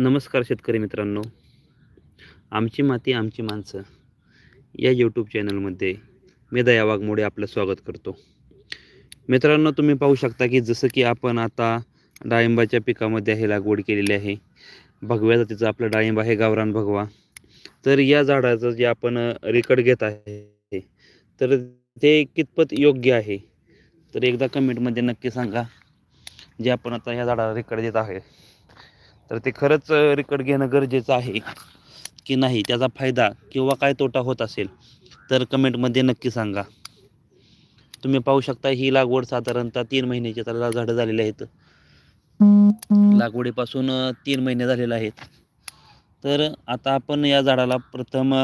नमस्कार शेतकरी मित्रांनो. आमची माती आमची माणसं या यूट्यूब चॅनलमध्ये मी दया वाघमोडे आपलं स्वागत करतो. मित्रांनो तुम्ही पाहू शकता की जसं की आपण आता डाळिंबाच्या पिकामध्ये हे लागवड केलेली आहे. भगव्या जातीचं आपलं डाळिंब आहे गावरान भगवा. तर या झाडाचं जे आपण रेकॉर्ड घेत आहे तर ते कितपत योग्य आहे? तर एकदा कमेंटमध्ये नक्की सांगा. जे आपण आता ह्या झाडाला रेकॉर्ड देत आहे. तर ते खरंच रेकॉर्ड घेणं गरजेचं आहे की नाही त्याचा फायदा किंवा काय तोटा होत असेल तर कमेंटमध्ये नक्की सांगा. तुम्ही पाहू शकता ही लागवड साधारणतः तीन महिन्याची त्याला झाडं झालेली आहेत. लागवडीपासून तीन महिने झालेले आहेत. तर आता आपण या झाडाला प्रथम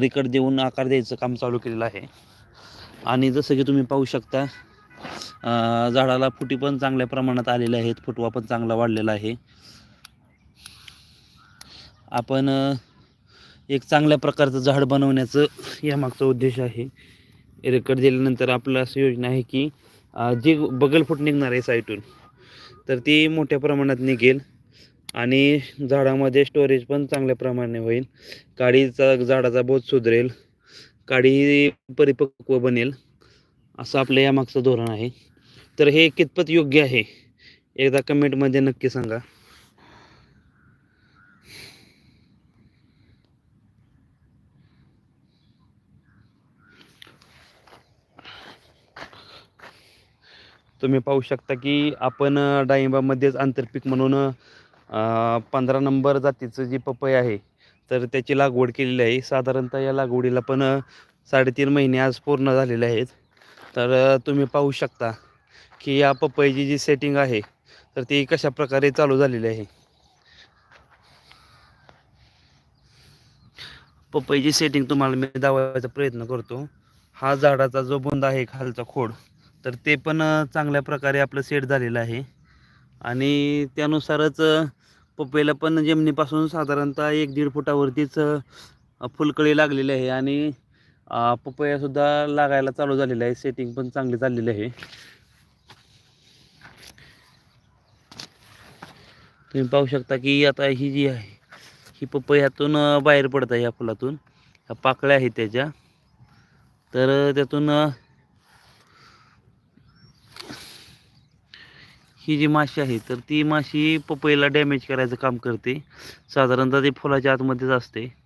रिकट देऊन आकार द्यायचं काम चालू केलेलं आहे. आणि जसं की तुम्ही पाहू शकता झाडाला फुटी पण चांगल्या प्रमाणात आलेल्या आहेत फुटवा पण चांगला वाढलेला आहे. आपण एक चांगल्या प्रकारचं झाड बनवण्याचं यामागचा उद्देश आहे. रेकॉर्ड दिल्यानंतर आपलं असं योजना आहे की जे जी बगलफूट निघणार आहे साईटून तर ती मोठ्या प्रमाणात निघेल आणि झाडामध्ये स्टोरेज पण चांगल्या प्रमाणे होईल. काडीचा झाडाचा बोध सुधरेल काडी परिपक्व बनेल असं आपलं यामागचं धोरण आहे. तर हे कितपत योग्य आहे एकदा कमेंटमध्ये नक्की सांगा. तुम्ही पाहू शकता की आपण डाळिंबामध्येच आंतरपीक म्हणून पंधरा नंबर जातीचं जी पपई आहे तर त्याची लागवड केलेली आहे. साधारणतः या लागवडीला पण साडेतीन महिने आज पूर्ण झालेले आहेत. तर तुम्ही पाहू शकता की या पपईची जी सेटिंग आहे तर ती कशा प्रकारे चालू झालेली आहे. पपईची सेटिंग तुम्हाला मी दावायचा प्रयत्न करतो. हा झाडाचा जो बुंद आहे खालचा खोड तर ते पण चांगल्या प्रकारे आपलं सेट झालेलं आहे. आणि त्यानुसारच पपईला पण जमिनीपासून साधारणतः एक दीड फुटावरतीच फुलकळी लागलेली आहे. आणि पपयासुद्धा लागायला चालू झालेलं आहे. सेटिंग पण चांगली चाललेली आहे. तुम्ही पाहू शकता की आता ही जी आहे ही पपई ह्यातून बाहेर पडत आहे या फुलातून. ह्या पाकळ्या आहेत त्याच्या. तर त्यातून ही जी माशी आहे तर ती माशी पपईला डॅमेज करायचं काम करते. साधारणतः ते फुलाच्या आतमध्येच असते.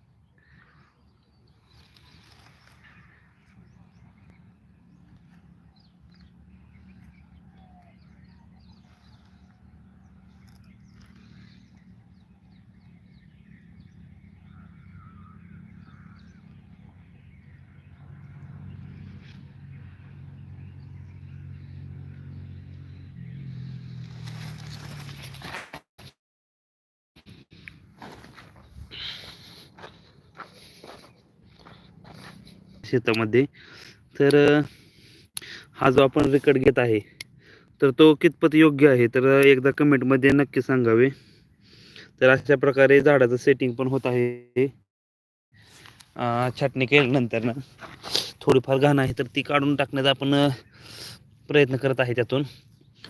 शेतामध्ये. तर हा जो आपण रेकॉर्ड घेत आहे तर तो कितपत योग्य आहे? तर एकदा कमेंटमध्ये नक्की सांगावे. तर अशा प्रकारे झाडाचं सेटिंग पण होत आहे. छाटणी केल्यानंतर ना थोडीफार घाण आहे तर ती काढून टाकण्याचा आपण प्रयत्न करत आहे त्यातून.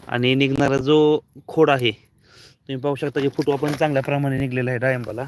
आणि निघणारा जो खोड आहे तुम्ही पाहू शकता की फोटो पण चांगल्या प्रमाणे निघलेला आहे डाळिंबाला.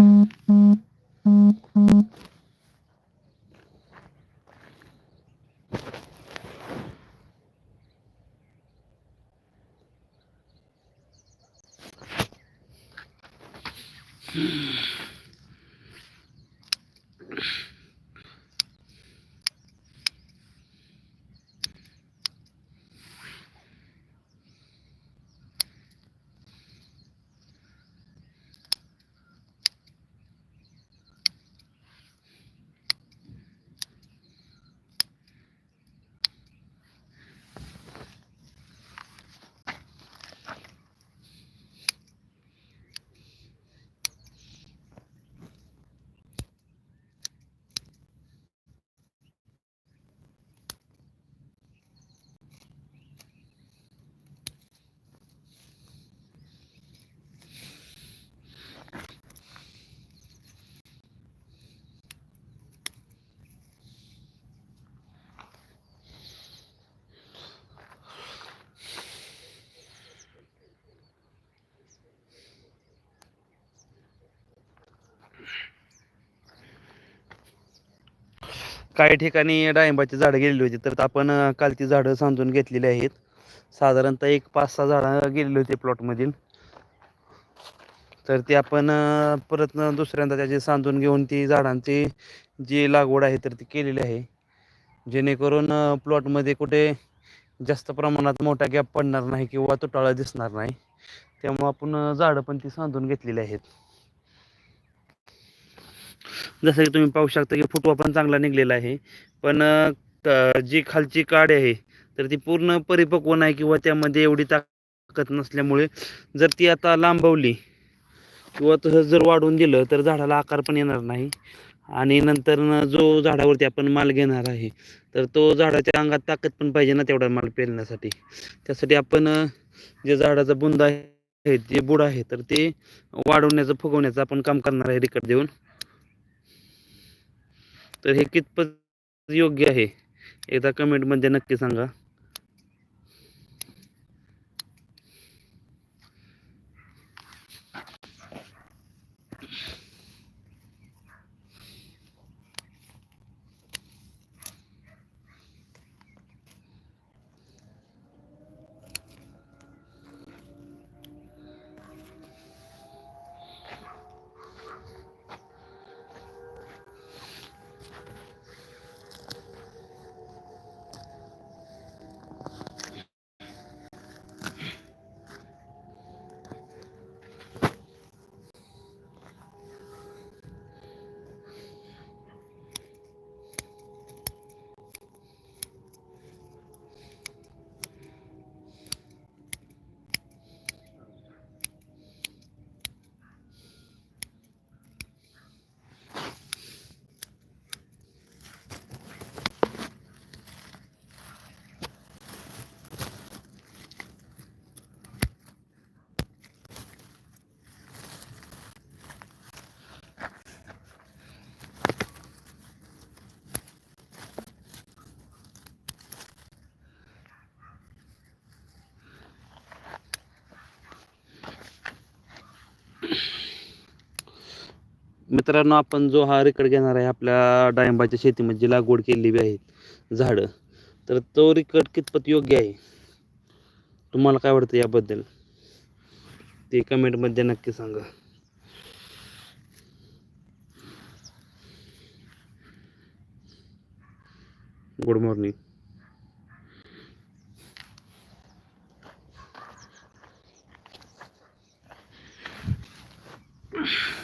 Mm-hmm. काही ठिकाणी डाळिंबाची झाडं गेलेली होती तर आपण काल ती झाडं सांधून घेतलेली आहेत. साधारणतः एक पाच सहा झाडं गेलेली होती प्लॉटमधील. तर ते आपण परत दुसऱ्यांदा त्याची सांधून घेऊन ती झाडांची जी लागवड आहे तर ती केलेली आहे. जेणेकरून प्लॉटमध्ये कुठे जास्त प्रमाणात मोठा गॅप पडणार नाही किंवा तुटाळा दिसणार नाही. त्यामुळं आपण झाडं पण ती सांधून घेतलेली आहेत. जसं की तुम्ही पाहू शकता की फुटवा पण चांगला निघलेला आहे. पण जी खालची काड आहे तर ती पूर्ण परिपक्व नाही किंवा त्यामध्ये एवढी ताकद नसल्यामुळे जर ती आता लांबवली किंवा तसं जर वाढवून दिलं तर झाडाला आकार पण येणार नाही. आणि नंतर जो झाडावरती आपण माल घेणार आहे तर तो झाडाच्या अंगात ताकद पण पाहिजे ना तेवढा माल पेरण्यासाठी. त्यासाठी आपण जे झाडाचा बुंद आहे जे बुड आहे तर ते वाढवण्याचं फुगवण्याचं आपण काम करणार आहे रिकट देऊन. तर हे कितपत योग्य आहे? एकदा कमेंटमध्ये नक्की सांगा. मित्रांनो आपण जो हा रेकॉर्ड घेणार आहे आपल्या डाळिंबाच्या शेतीमध्ये जी लागवड केलेली आहेत झाडं तर तो रेकॉर्ड कितपत योग्य आहे? तुम्हाला काय वाटतं याबद्दल? ते कमेंटमध्ये नक्की सांगा. गुड मॉर्निंग you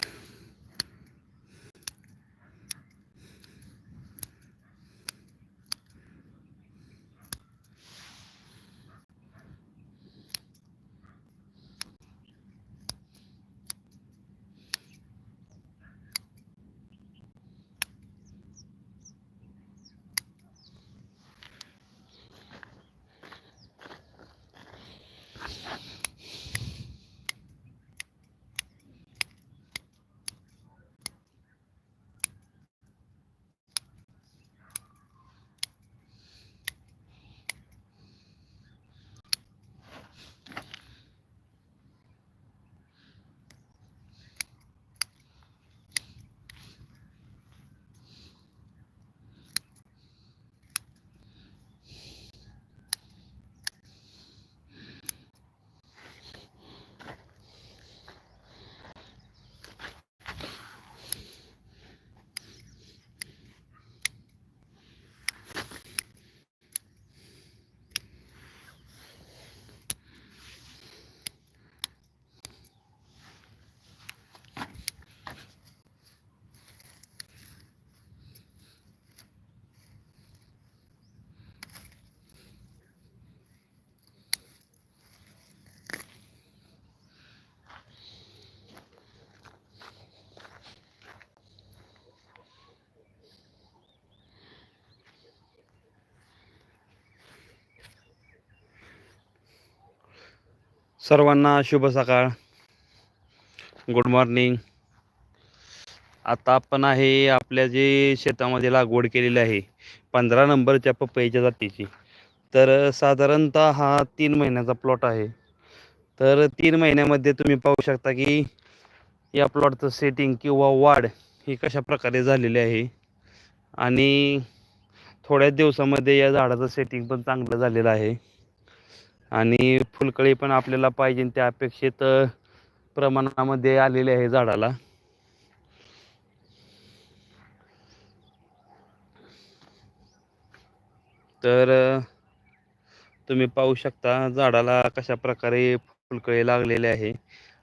सर्वांना शुभ सकाळ. गुड मॉर्निंग आता आपण आहे आपल्या जे शेतामध्ये लागवड केलेली आहे पंधरा नंबरच्या पपईच्या जातीची. तर साधारणतः हा तीन महिन्याचा प्लॉट आहे. तर तीन महिन्यामध्ये तुम्ही पाहू शकता की या प्लॉटचं सेटिंग किंवा वाढ ही कशा प्रकारे झालेली आहे. आणि थोड्याच दिवसामध्ये या झाडाचं सेटिंग पण चांगलं झालेलं आहे. आणि फुलकळी पण आपल्याला पाहिजे त्या अपेक्षित प्रमाणामध्ये आलेली आहे झाडाला. तर तुम्ही पाहू शकता झाडाला कशा प्रकारे फुलकळी लागलेले आहे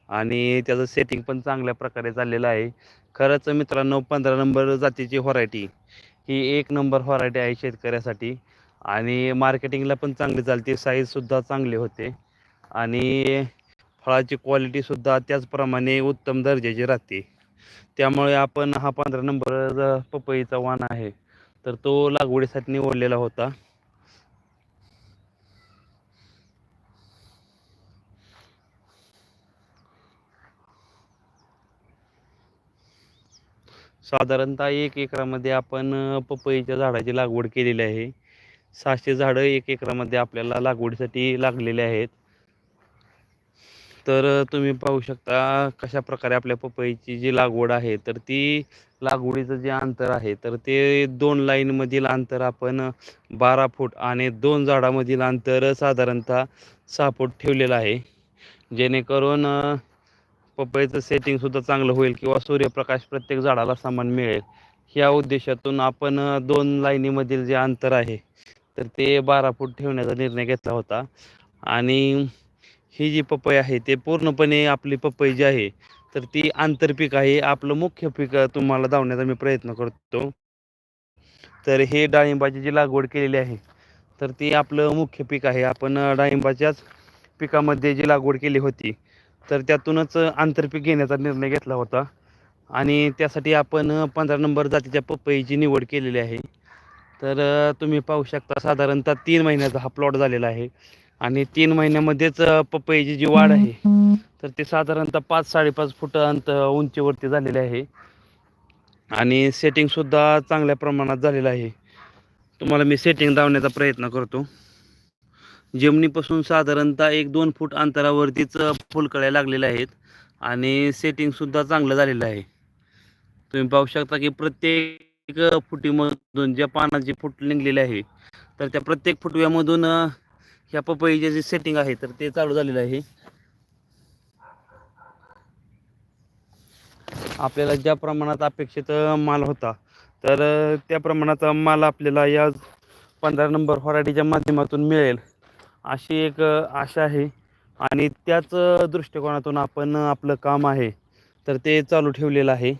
आणि त्याचं सेटिंग पण चांगल्या प्रकारे चाललेलं आहे. खरंच मित्रांनो पंधरा नंबर जातीची व्हरायटी ही एक नंबर व्हरायटी आहे शेतकऱ्यासाठी. आणि मार्केटिंगला पण चांगली चालते. साईजसुद्धा चांगली होते. आणि फळाची क्वालिटीसुद्धा त्याचप्रमाणे उत्तम दर्जाची राहते. त्यामुळे आपण हा पंधरा नंबर पपईचा वाण आहे. तर तो लागवडीसाठी निवडलेला होता. साधारणतः एक एकरामध्ये आपण पपईच्या झाडाची लागवड केलेली आहे. सहाशे झाडं एक एकरामध्ये आपल्याला लागवडीसाठी लागलेले आहेत. तर तुम्ही पाहू शकता कशा प्रकारे आपल्या पपईची जी लागवड आहे तर ती लागवडीचं जे अंतर आहे तर ते दोन लाईनमधील अंतर आपण बारा फूट आणि दोन झाडामधील अंतर साधारणतः सहा फूट ठेवलेलं आहे. जेणेकरून पपईचं सेटिंगसुद्धा चांगलं होईल किंवा सूर्यप्रकाश प्रत्येक झाडाला समान मिळेल. ह्या उद्देशातून आपण दोन लाईनीमधील जे अंतर आहे तर ते बारा फूट ठेवण्याचा निर्णय घेतला होता. आणि ही जी पपई आहे ते पूर्णपणे आपली पपई जी आहे तर ती आंतरपीक आहे. आपलं मुख्य पीक तुम्हाला दावण्याचा मी प्रयत्न करतो. तर हे डाळिंबाची जी लागवड केलेली आहे तर ती आपलं मुख्य पीक आहे. आपण डाळिंबाच्याच पिकामध्ये जी लागवड केली होती तर त्यातूनच आंतरपीक घेण्याचा निर्णय घेतला होता. आणि त्यासाठी आपण पंधरा नंबर जातीच्या पपईची निवड केलेली आहे. तर तुम्ही पाहू शकता साधारणतः तीन महिन्याचा हा प्लॉट झालेला आहे. आणि तीन महिन्यामध्येच पपईची जी वाढ आहे तर ते साधारणतः पाच साडेपाच फूट अंत उंचीवरती झालेले आहे. आणि सेटिंगसुद्धा चांगल्या प्रमाणात झालेलं आहे. तुम्हाला मी सेटिंग लावण्याचा प्रयत्न करतो. जमिनीपासून साधारणतः एक दोन फूट अंतरावरतीच फुलकळ्या लागलेल्या आहेत. आणि सेटिंगसुद्धा चांगलं झालेलं आहे. तुम्ही पाहू शकता की प्रत्येक प्रत्येक फुटीमधून ज्या पानाची फुट निघलेली आहे तर त्या प्रत्येक फुटव्यामधून ह्या पपईचे जे सेटिंग आहे तर ते चालू झालेलं आहे. आपल्याला ज्या प्रमाणात अपेक्षित माल होता तर त्या प्रमाणाचा माल आपल्याला या पंधरा नंबर व्हरायटीच्या माध्यमातून मिळेल अशी एक आशा आहे. आणि त्याच दृष्टिकोनातून आपण आपलं काम आहे तर ते चालू ठेवलेलं आहे.